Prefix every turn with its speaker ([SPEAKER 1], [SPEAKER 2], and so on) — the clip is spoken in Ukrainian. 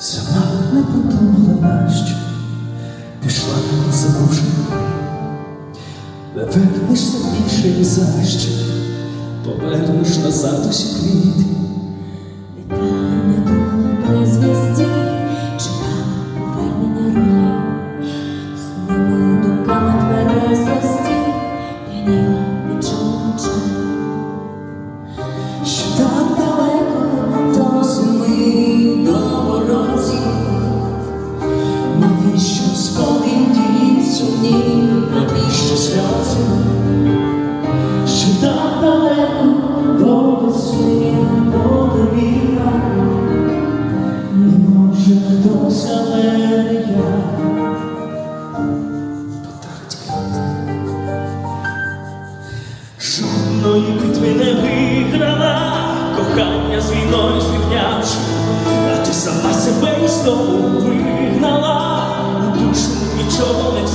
[SPEAKER 1] Сама не подумала нащо, пішла забувши, не вернешся більше ні за що, повернеш назад усі квіти.
[SPEAKER 2] Не думала без вісті, чекала повернення ролі, своїми думками тверезості, п'яніла сумні, навіщо сльози?
[SPEAKER 1] Що так далеко до весни, до довіра, не може хтось, але не я. Жодної битви не виграла, кохання з війною зрівнявши, а ти сама себе із дому вигнала, нічого